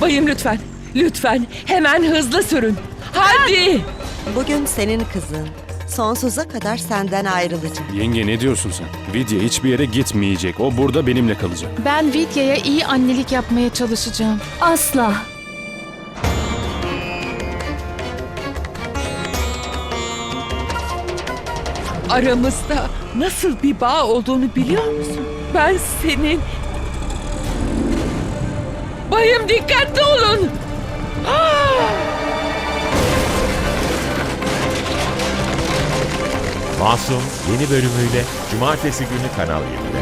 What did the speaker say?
Bayım lütfen. Lütfen hemen hızlı sürün. Hadi. Bugün senin kızın sonsuza kadar senden ayrılacak. Yenge ne diyorsun sen? Vidya hiçbir yere gitmeyecek. O burada benimle kalacak. Ben Vidya'ya iyi annelik yapmaya çalışacağım. Asla. Aramızda nasıl bir bağ olduğunu biliyor musun? Ben senin... Bayım dikkatli olun. Masum yeni bölümüyle Cumartesi günü Kanal 7'de.